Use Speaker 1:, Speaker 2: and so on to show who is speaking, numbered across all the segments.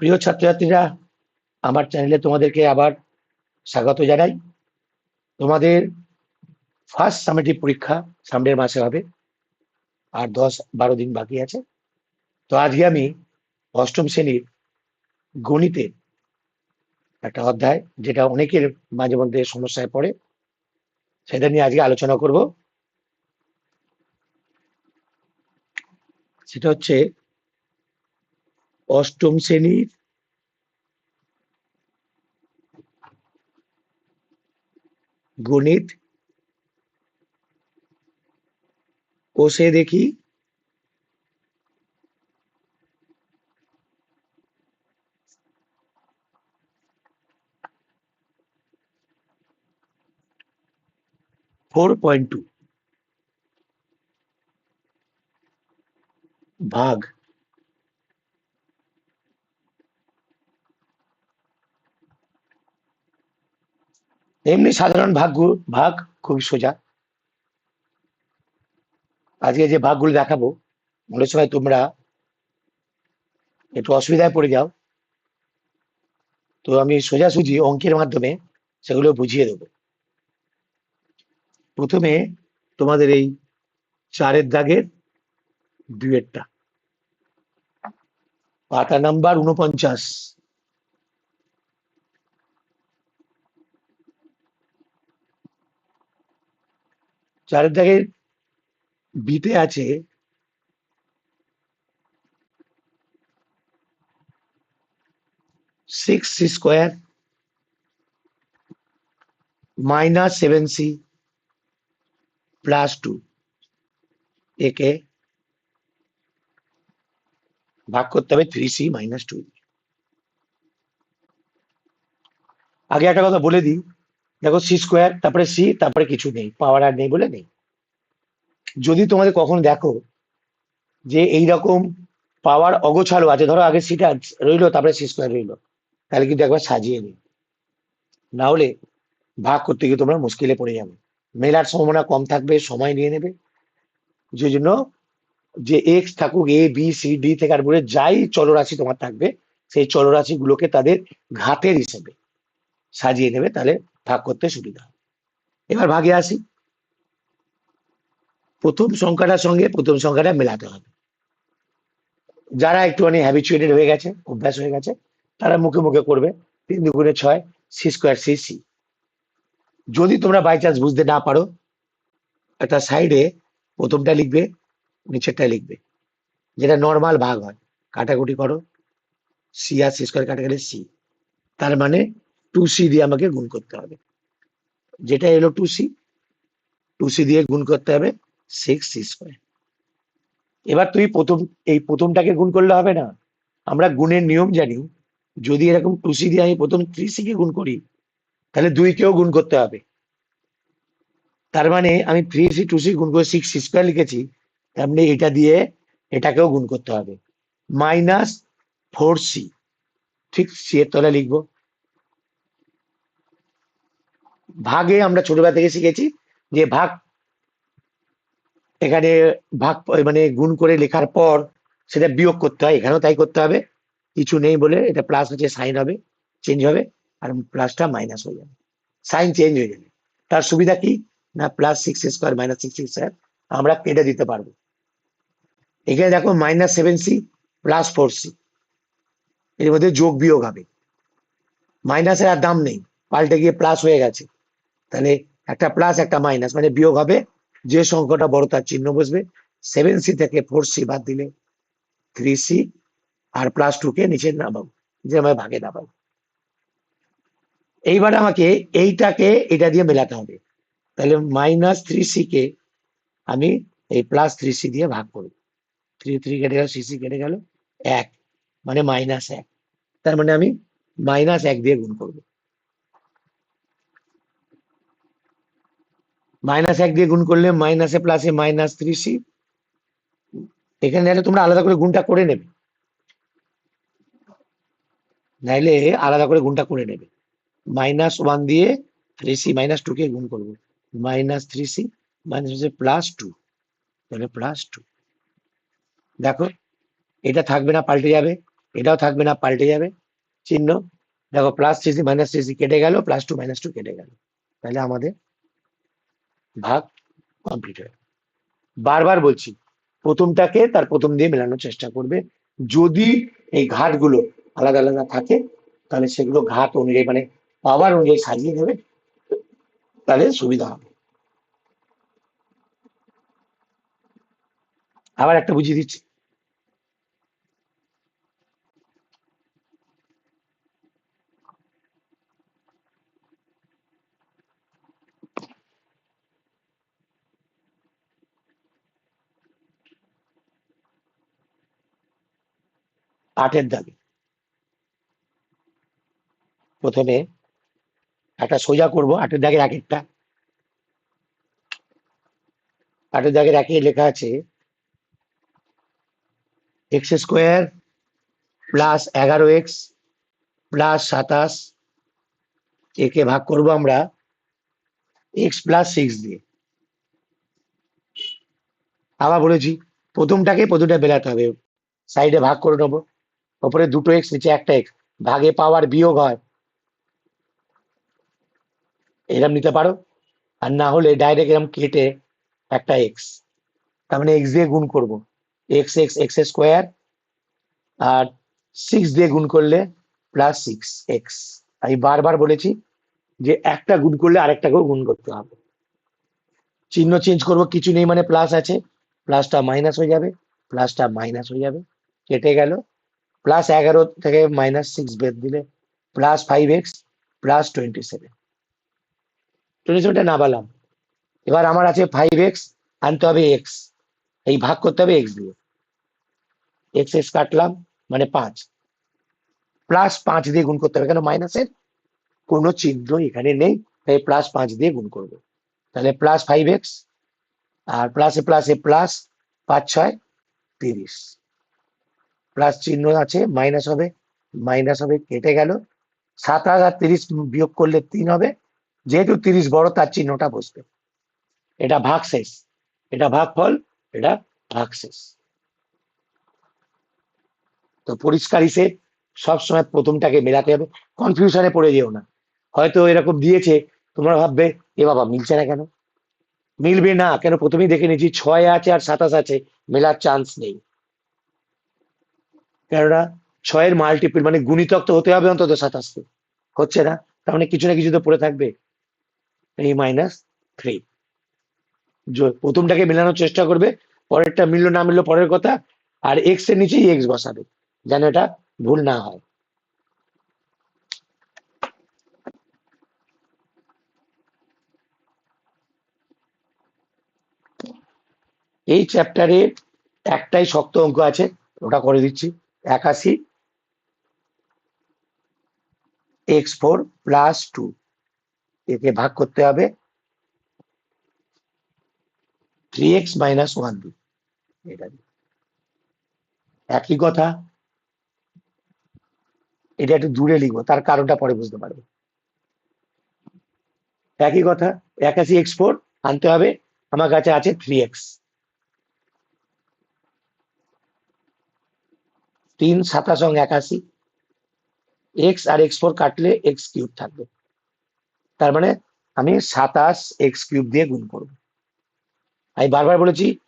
Speaker 1: প্রিয় ছাত্রছাত্রীরা, আমার চ্যানেলে তোমাদেরকে আবার স্বাগত জানাই। তোমাদের ফার্স্ট সামেটিভ পরীক্ষা সামনের মাসে হবে, আর দশ বারো দিন বাকি আছে। তো আজকে আমি অষ্টম শ্রেণির গণিতের একটা অধ্যায় যেটা অনেকের মাঝে মধ্যে সমস্যায় পড়ে। সেটা নিয়ে আজকে আলোচনা করব। সেটা হচ্ছে অষ্টম শ্রেণির গণিত। কোষে দেখি ফোর পয়েন্ট টু ভাগ এমনি সাধারণ ভাগ ভাগ খুবই সোজা। আজকে যে ভাগগুলো দেখাবো মনে সময় তোমরা একটু অসুবিধায় পড়ে যাও। তো আমি সোজাসুজি অঙ্কের মাধ্যমে সেগুলো বুঝিয়ে দেবো। প্রথমে তোমাদের এই চারের দাগের দুয়েরটা। পাতা নাম্বার উনপঞ্চাশ চারের দাগের বিতে আছে six C square minus seven C plus two একে ভাগ করতে হবে থ্রি সি মাইনাস টু আগে একটা কথা বলে দিই, দেখো সি স্কোয়ার তারপরে সি তারপরে কিছু নেই পাওয়ার আর নেই বলে নেই। যদি তোমাদের কখন দেখো যে এই রকম পাওয়ার অগোছালো আছে, ধরো আগে সিটা রইল, তারপরে সি স্কোয়ার রইল, তাহলে কিন্তু একবার সাজিয়ে নিই না হলে ভাগ করতে গিয়ে তোমরা মুশকিলে পড়ে যাবে। মেলার সম্ভাবনা কম থাকবে, সময় নিয়ে নেবে। যে জন্য যে এক্স থাকুক এ বি সি ডি থেকে আর বলে যাই চলরাশি তোমার থাকবে, সেই চলরাশি গুলোকে তাদের ঘাতের হিসেবে সাজিয়ে নেবে, তাহলে ভাগ করতে সুবিধা হবে। এবার ভাগে আসি। প্রথম সংখ্যাটার সঙ্গে প্রথম সংখ্যাটা মেলাতে হবে। যারা একটুখানি হ্যাবিচুয়েটেড হয়ে গেছে, অভ্যাস হয়ে গেছে, তারা মুখে মুখে করবে। তিন দুগুণে ছয় সি স্কোয়ার সি সি যদি তোমরা বাই চান্স বুঝতে না পারো, একটা সাইডে প্রথমটা লিখবে, নিচেরটা লিখবে। যেটা নর্মাল ভাগ হয়, কাটাকুটি করো সি আর সি স্কোয়ার কাটা গেলে সি তার মানে টু সি দিয়ে আমাকে গুণ করতে হবে। যেটা এলো টু সি টু সি দিয়ে গুণ করতে হবে সিক্স সি স্কোয়ার এবার তুই প্রথম, এই প্রথমটাকে গুণ করলে হবে না। আমরা গুণের নিয়ম জানি। যদি এরকম টু সি দিয়ে আমি প্রথম থ্রি সি কে গুণ করি তাহলে দুইকেও গুণ করতে হবে। তার মানে আমি থ্রি সি টু সি গুণ করে সিক্স স্কোয়ার লিখেছি তেমনি এটা দিয়ে এটাকেও গুণ করতে হবে। মাইনাস ফোর সি ঠিক সি এর তলায় লিখব। ভাগে আমরা ছোটবেলা থেকে শিখেছি যে ভাগ, এখানে ভাগ মানে গুণ করে লেখার পর সেটা বিয়োগ করতে হয়, এখানেও তাই করতে হবে। কিছু নেই বলে এটা প্লাস হচ্ছে সাইন হবে চেঞ্জ হবে। আর প্লাসটা মাইনাস হয়ে যাবে। সাইন চেঞ্জ হয়ে যাবে। তার সুবিধা কি? না plus six square minus six square আমরা কেটে দিতে পারব। এখানে দেখো minus seven C plus four C এর মধ্যে যোগ বিয়োগ হবে। মাইনাসের আর দাম নেই। পাল্টে গিয়ে প্লাস হয়ে গেছে। তাহলে একটা প্লাস একটা মাইনাস মানে বিয়োগ হবে। যে সংখ্যাটা বড় তার চিহ্ন বসবে। সেভেন সি থেকে ফোর সি বাদ দিলে থ্রি সি আর প্লাস টু কে নিচে নামাবো যে আমি ভাগে নামাবো এইবার আমাকে এইটাকে এটা দিয়ে মেলাতে হবে। তাহলে মাইনাস থ্রি সি কে আমি এই প্লাস থ্রি সি দিয়ে ভাগ করব। থ্রি থ্রি কেটে গেল সি সি কেটে গেল, এক মানে মাইনাস এক। তার মানে আমি মাইনাস এক দিয়ে গুণ করব। মাইনাস এক দিয়ে গুণ করলে মাইনাসে প্লাসে মাইনাস থ্রি সি এখানে নাহলে তোমরা আলাদা করে গুণটা করে নেবে। নাইলে আলাদা করে গুণটা করে নেবে। মাইনাস ওয়ান দিয়ে থ্রি সি মাইনাস টু কে গুণ করব। মাইনাস থ্রি সি মাইনাস হচ্ছে প্লাস টু তাহলে প্লাস টু দেখো, এটা থাকবে না, পাল্টে যাবে। এটাও থাকবে না, পাল্টে যাবে। চিহ্ন। দেখো plus three C minus three C কেটে গেল প্লাস টু মাইনাস টু কেটে গেল। তাহলে আমাদের ভাগ কমপ্লিট হয়ে বারবার বলছি, প্রথমটাকে তার প্রথম দিয়ে মেলানোর চেষ্টা করবে। যদি এই ঘাটগুলো আলাদা আলাদা থাকে, তাহলে সেগুলো ঘাট অনুযায়ী মানে পাওয়ার অনুযায়ী সাজিয়ে দেবে তাহলে সুবিধা হবে। আবার একটা বুঝিয়ে দিচ্ছি। আটের দাগে প্রথমে একটা সোজা করব, আটের দাগের এক একটা আটের দাগের একে লেখা আছে, এক্স স্কোয়ার প্লাস এগারো এক্স প্লাস সাতাশ, একে ভাগ করব আমরা এক্স প্লাস সিক্স দিয়ে। আবার বলেছি, প্রথমটাকে প্রথমটা বেরাতে হবে, সাইডে ভাগ করে নেব, ওপরে দুটো এক্স, নিচে একটা এক্স, ভাগে পাওয়ার বিয়োগ হয় এরম নিতে পারো। আর না হলে ডাইরেক্ট এরম কেটে একটা এক্স তার মানে এক্স দিয়ে গুণ করব। এক্স এক্স এক্স স্কোয়ার আর সিক্স দিয়ে গুণ করলে প্লাস সিক্স এক্স আমি বারবার বলেছি যে একটা গুণ করলে আরেকটাকেও গুণ করতে হবে। চিহ্ন চেঞ্জ করব, কিছু নেই মানে প্লাস আছে। প্লাসটা মাইনাস হয়ে যাবে প্লাসটা মাইনাস হয়ে যাবে। কেটে গেল। প্লাস এগারো থেকে মাইনাস সিক্স বেদ দিলে plus five X plus twenty seven twenty সেভেনটা না বললাম এবার আমার আছে ফাইভ এক্স আনতে হবে এক্স এই ভাগ করতে হবে এক্স দিয়ে। এক্স এক্স কাটলাম মানে পাঁচ। প্লাস পাঁচ দিয়ে গুণ করতে হবে, কেন মাইনাসের কোনো চিহ্ন এখানে নেই, তাই প্লাস পাঁচ দিয়ে গুণ করব। তাহলে প্লাস ফাইভ এক্স আর প্লাসে প্লাসে প্লাস পাঁচ, ছয়, তিরিশ। প্লাস চিহ্ন আছে মাইনাস হবে মাইনাস হবে, কেটে গেল। সাতাশ আর তিরিশ বিয়োগ করলে তিন হবে যেহেতু তিরিশ বড়, তার চিহ্নটা বসবে। এটা ভাগ শেষ। এটা ভাগ ফল এটা ভাগ শেষ। তো পরিষ্কার হিসেব, সবসময় প্রথমটাকে মেলাতে হবে। কনফিউশনে পড়ে যেও না। হয়তো এরকম দিয়েছে, তোমরা ভাববে, এ বাবা, মিলছে না কেন? মিলবে না, কেন? প্রথমেই দেখে নিয়েছি, ছয় আছে আর সাতাশ আছে। মেলার চান্স নেই। কেননা, ছয়ের মাল্টিপল মানে গুণিতক তো হতে হবে অন্তত সাতাশকে। হচ্ছে না? তার মানে কিছু না কিছু তো পড়ে থাকবে। এই মাইনাস থ্রি প্রথমটাকে মেলানোর চেষ্টা করবে, পরেরটা মিললো না মিললো পরের কথা, আর এক্সের নিচেই এক্স বসাবে, যেন এটা ভুল না হয়। এই চ্যাপ্টারে একটাই শক্ত অঙ্ক আছে, ওটা করে দিচ্ছি, একাশি এক্স ফোর প্লাস টু একে ভাগ করতে হবে থ্রি এক্স মাইনাস ওয়ান এটা একই কথা। এটা একটু দূরে লিখব, তার কারণটা পরে বুঝতে পারবে। একই কথা, একাশি এক্স ফোর আনতে হবে, আমার কাছে আছে থ্রি এক্স তিন, সাতাশ একাশি। এক্স আর এক্স ফোর কাটলে এক্স কিউব থাকবে। তার মানে আমি সাতাশ এক্স কিউব দিয়ে গুণ করব। আমি বারবার বলেছি,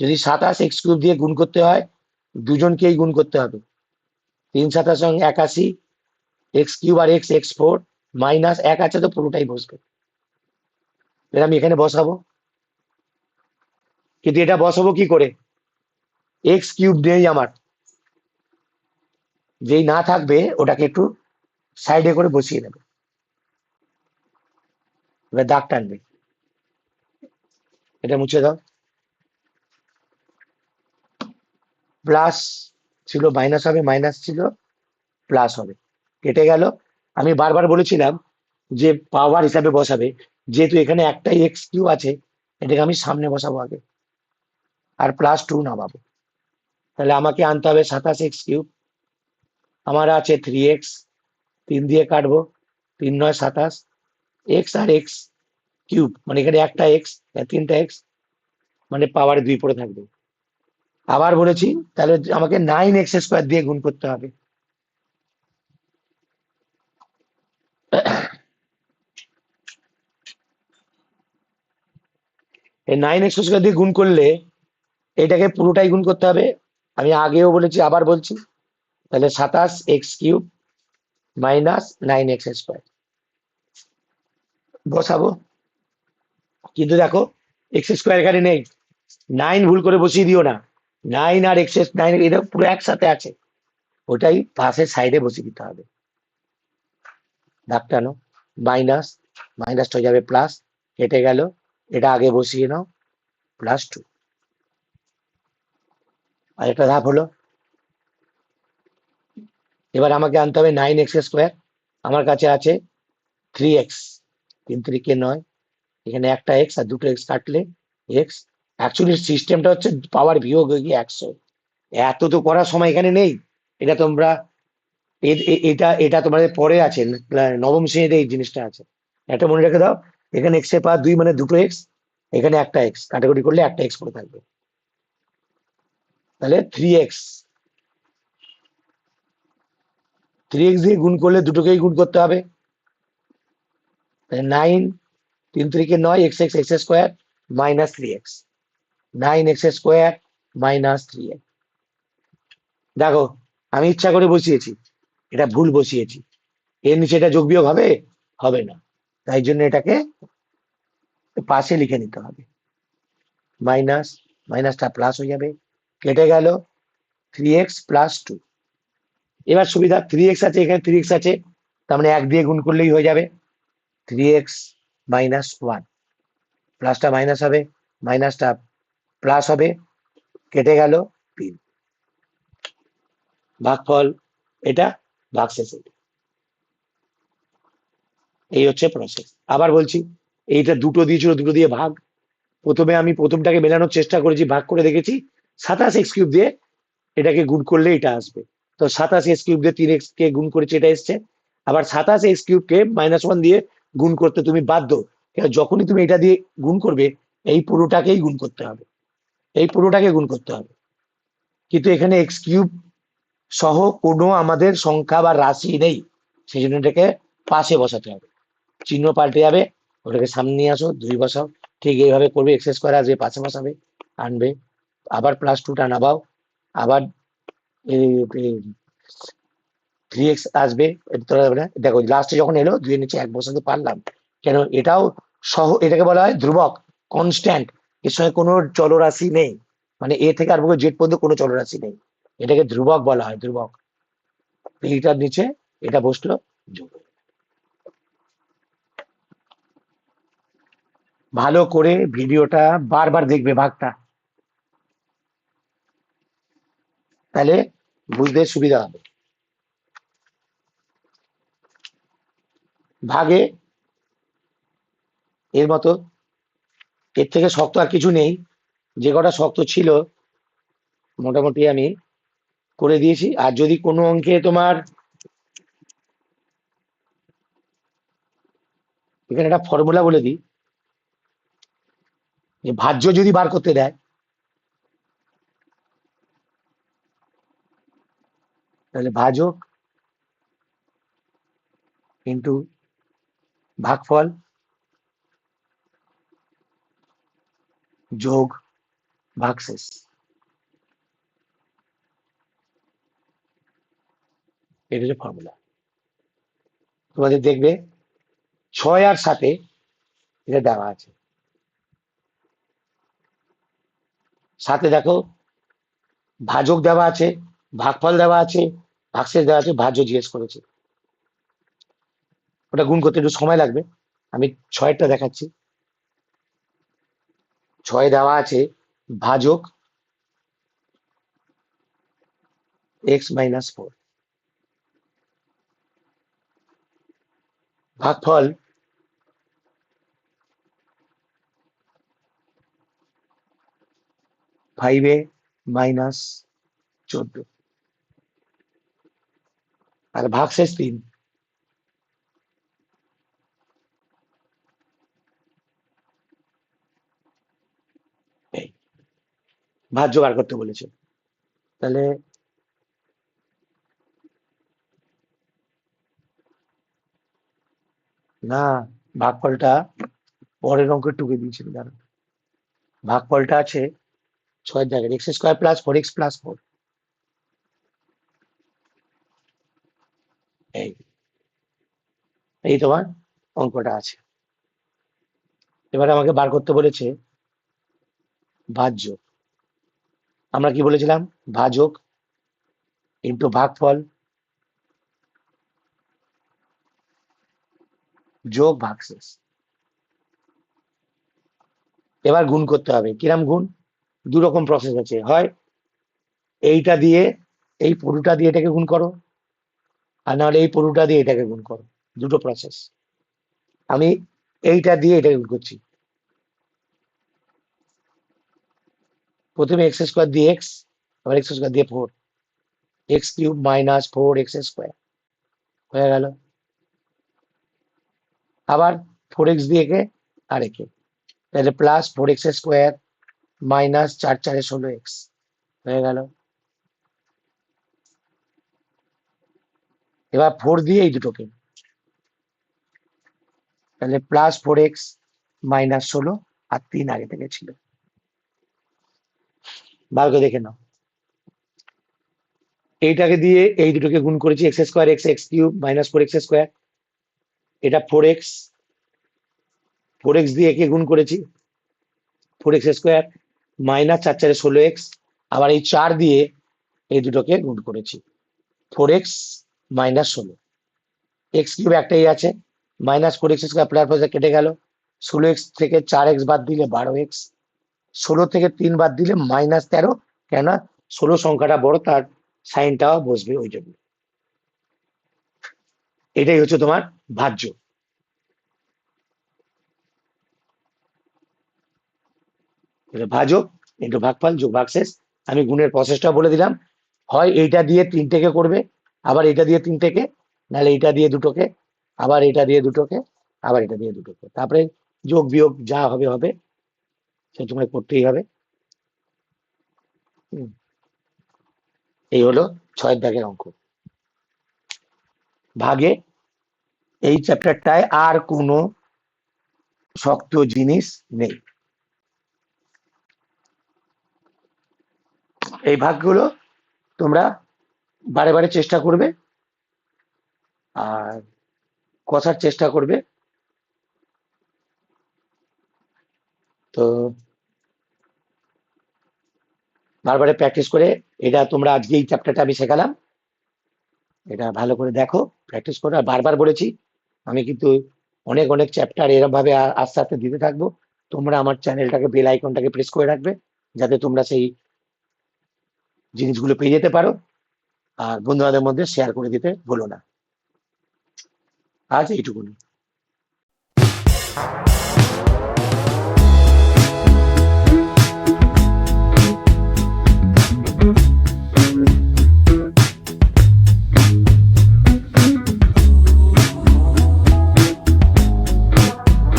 Speaker 1: যদি সাতাশ এক্স কিউব দিয়ে গুণ করতে হয়, দুজনকেই গুণ করতে হবে। তিন সাতাশ অং একাশি এক্স কিউব আর এক্স এক্স ফোর মাইনাস এক আছে তো পুরোটাই বসবে। এটা আমি এখানে বসাবো। কিন্তু এটা বসাবো কি করে? এক্স কিউব নেই আমার। যেই না থাকবে, ওটাকে একটু সাইডে করে বসিয়ে নেবে এবার দাগ টানবে। এটা মুছে দাও। প্লাস ছিল, মাইনাস হবে, মাইনাস ছিল, প্লাস হবে। কেটে গেল। আমি বারবার বলেছিলাম যে পাওয়ার হিসাবে বসাবে। যেহেতু এখানে একটাই এক্স কিউ আছে, এটাকে আমি সামনে বসাবো আগে। আর প্লাস টু নামাবো। তাহলে আমাকে আনতে হবে সাতাশ এক্স কিউব। আমার আছে থ্রি এক্স তিন দিয়ে কাটবো। তিন নয় সাতাশ। এক্স আর এক্স কিউব মানে এখানে একটা এক্স তিনটা এক্স মানে পাওয়ার দুই পড়ে থাকবে। আবার বলেছি, তাহলে আমাকে নাইন এক্স স্কোয়ার দিয়ে গুণ করতে হবে। এই নাইন এক্স স্কোয়ার দিয়ে গুণ করলে এটাকে পুরোটাই গুণ করতে হবে। আমি আগেও বলেছি, আবার বলছি, তাহলে সাতাশ X cube minus nine X square বসাবো। কিন্তু দেখো এক্স স্কোয়ার এখানে নেই। নাইন ভুল করে বসিয়ে দিও না। নাইন আর এক্স নাইন এটা পুরো একসাথে আছে। ওটাই পাশের সাইডে বসিয়ে দিতে হবে। দাগটানো মাইনাস মাইনাসটা হয়ে যাবে প্লাস কেটে গেল। এটা আগে বসিয়ে নাও। প্লাস টু আর একটা ধাপ হলো। এবার আমাকে আনতে হবে নাইন এক্স স্কোয়ার আমার কাছে আছে থ্রি এক্স তিন তিরিকে নয়। এখানে একটা এক্স আর দুটো এক্স কাটলে এক্স অ্যাকচুয়ালি সিস্টেমটা হচ্ছে পাওয়ার বিয়োগ হয়ে গিয়ে একশো। এত তো করার সময় এখানে নেই। এটা তোমরা এ- এ- এটা এটা তোমাদের পরে আছে নবম শ্রেণীতে এই জিনিসটা আছে। একটা মনে রেখে দাও, এখানে এক্সের পাওয়ার দুই মানে দুটো এক্স এখানে একটা এক্স কাটাকুটি করলে একটা এক্স করে থাকবে। তাহলে থ্রি এক্স থ্রি এক্স দিয়ে গুণ করলে দুটোকেই গুণ করতে হবে। নাইন তিন তিরিকে নয় X X X square minus three X nine X square minus three X দেখো, আমি ইচ্ছা করে বসিয়েছি, এটা ভুল বসিয়েছি। এর নিচে এটা যোগ বিয়োগ হবে? হবে না। তাই জন্য এটাকে পাশে লিখে নিতে হবে। মাইনাস, মাইনাসটা প্লাস হয়ে যাবে। কেটে গেল থ্রি এক্স প্লাস টু এবার সুবিধা থ্রি এক্স আছে, এখানে থ্রি এক্স আছে। তার মানে এক দিয়ে গুণ করলেই হয়ে যাবে। থ্রি এক্স মাইনাস ওয়ান প্লাসটা মাইনাস হবে মাইনাসটা প্লাস হবে, কেটে গেল তিন। ভাগফল এটা ভাগশেষ এই হচ্ছে প্রসেস আবার বলছি, এইটা দুটো দিয়েছিল, দুটো দিয়ে ভাগ। প্রথমে আমি প্রথমটাকে মেলানোর চেষ্টা করেছি, ভাগ করে দেখেছি, সাতাশ এক্স কিউব দিয়ে এটাকে গুণ করলে এটা আসবে। তো সাতাশ এক্স কিউব দিয়ে তিন এক্স কে গুণ করেছে, এটা এসছে। আবার সাতাশ এক্স কিউব কে মাইনাস ওয়ান দিয়ে গুণ করতে তুমি বাধ্য। যখনই তুমি এটা দিয়ে গুণ করবে, এই পুরোটাকেই গুণ করতে হবে। এই পুরোটাকে গুণ করতে হবে। কিন্তু এখানে এক্স কিউব সহ কোনো আমাদের সংখ্যা বা রাশি নেই। সেই জন্য এটাকে পাশে বসাতে হবে। চিহ্ন পাল্টে যাবে, ওটাকে সামনে নিয়ে আসো, দুই বসাও। ঠিক এইভাবে করবে এক্সেস স্কোয়ার আসবে পাশে বসাবে, আনবে। আবার প্লাস টুটা নামাও। আবার থ্রি এক্স আসবে দেখো লাস্টে যখন এলো দুইয়ের নিচে এক বসাতে পারলাম। কেন? এটাও সহ, এটাকে বলা হয় ধ্রুবক কনস্ট্যান্ট এর সঙ্গে কোনো চলরাশি নেই। মানে এ থেকে করে জেড পর্যন্ত কোনো চলরাশি নেই। এটাকে ধ্রুবক বলা হয়, ধ্রুবক। এইটার নিচে এটা বসল, যোগ ভালো করে ভিডিওটা বারবার দেখবে ভাগটা। তাহলে বুঝতে সুবিধা হবে। ভাগে। এর মতো এর থেকে শক্ত আর কিছু নেই। যে কটা শক্ত ছিল, মোটামুটি আমি করে দিয়েছি। আর যদি কোনো অঙ্কে তোমার এখানে একটা ফর্মুলা বলে দিই, যে ভাজ্য যদি বার করতে দেয়, তাহলে ভাজক ইন্টু ভাগফল যোগ ভাগশেষ। এটা হচ্ছে ফর্মুলা তোমাদের দেখবে, ছয় আর সাথে এটা দেওয়া আছে। সাথে দেখো, ভাজক দেওয়া আছে, ভাগফল দেওয়া আছে, ভাগশেষ দেওয়া আছে, ভাজ্য জিজ্ঞেস করেছে। ওটা গুণ করতে একটু সময় লাগবে। আমি ছয়টা দেখাচ্ছি। ছয় দেওয়া আছে, ভাজক, এক্স মাইনাস ফোর। ভাগফল এ মাইনাস চোদ্দ। আর ভাগশেষ তিন। ভাজ্য বার করতে বলেছে। তাহলে না, ভাগ ভাগফলটা পরের অঙ্কের টুকে দিয়েছিল, দাঁড়ান। ভাগফলটা আছে ছয়ের জায়গায় X square plus four X plus four এই এই তোমার অঙ্কটা আছে। এবার আমাকে বার করতে বলেছে ভাজ্য আমরা কি বলেছিলাম? ভাজক ইন্টু ভাগফল যোগ ভাগশেষ। এবার গুণ করতে হবে। কিরাম গুণ? দু রকম প্রসেস আছে। হয় এইটা দিয়ে এই পুরোটা দিয়ে এটাকে গুণ করো, আর নাহলে এই পুরোটা দিয়ে এটাকে গুণ করো। দুটো প্রসেস আমি এইটা দিয়ে এটাকে গুণ করছি। প্রথমে এক্স স্কোয়ার দিয়ে এক্স আবার এক্স স্কোয়ার দিয়ে four X cube minus four X square হয়ে গেল। আবার ফোর এক্স দিয়ে একে আর একে তাহলে plus four X square minus চার চারে ষোলো এক্স হয়ে গেল। এবার ফোর দিয়ে এই দুটোকে। তাহলে প্লাস ফোর এক্স মাইনাস ষোলো আর তিন আগে থেকে ছিল। বার করে দেখে নাও। এইটাকে দিয়ে এই দুটোকে গুণ করেছি X square X X cube minus four X square এটা ফোর এক্স ফোর এক্স দিয়ে একে গুণ করেছি। ফোর এক্স স্কোয়ার মাইনাস চার চারে ষোলো এক্স আবার এই চার দিয়ে এই দুটোকে গুণ করেছি। ফোর এক্স মাইনাস ষোলো। এক্স কিউব একটাই আছে। Minus four X square plus কেটে গেল। ষোলো এক্স থেকে চার এক্স বাদ দিলে বারো এক্স ষোলো থেকে তিন বাদ দিলে মাইনাস তেরো কেন ষোলো সংখ্যাটা বড়, তার সাইনটাও বসবে ওই জন্য। এটাই হচ্ছে তোমার ভাজ্য। ভাজক ইন্টু ভাগফল যোগ ভাগশেষ আমি গুণের প্রসেসটা বলে দিলাম। হয় এইটা দিয়ে তিনটেকে করবে, আবার এটা দিয়ে তিনটেকে নাহলে এইটা দিয়ে দুটোকে, আবার এটা দিয়ে দুটোকে, আবার এটা দিয়ে দুটোকে। তারপরে যোগ বিয়োগ যা হবে হবে। সে তোমায় করতেই হবে। এই হলো ছয়ের দাগের অঙ্ক। ভাগে এই চ্যাপ্টারটায় আর কোনো শক্ত জিনিস নেই। এই ভাগগুলো তোমরা বারে বারে চেষ্টা করবে আর কষার চেষ্টা করবে। তো বারবারে প্র্যাকটিস করে এটা তোমরা আজকে এই চ্যাপ্টারটা আমি শেখালাম। এটা ভালো করে দেখো প্র্যাকটিস করো। আর বারবার বলেছি, আমি কিন্তু অনেক অনেক চ্যাপ্টার এরকম ভাবে আস্তে আস্তে দিতে থাকব। তোমরা আমার চ্যানেলটাকে বেল আইকনটাকে প্রেস করে রাখবে, যাতে তোমরা সেই জিনিসগুলো পেয়ে যেতে পারো। আর বন্ধুদের মধ্যে শেয়ার করে দিতে ভুলো না। আজ এইটুকুনি।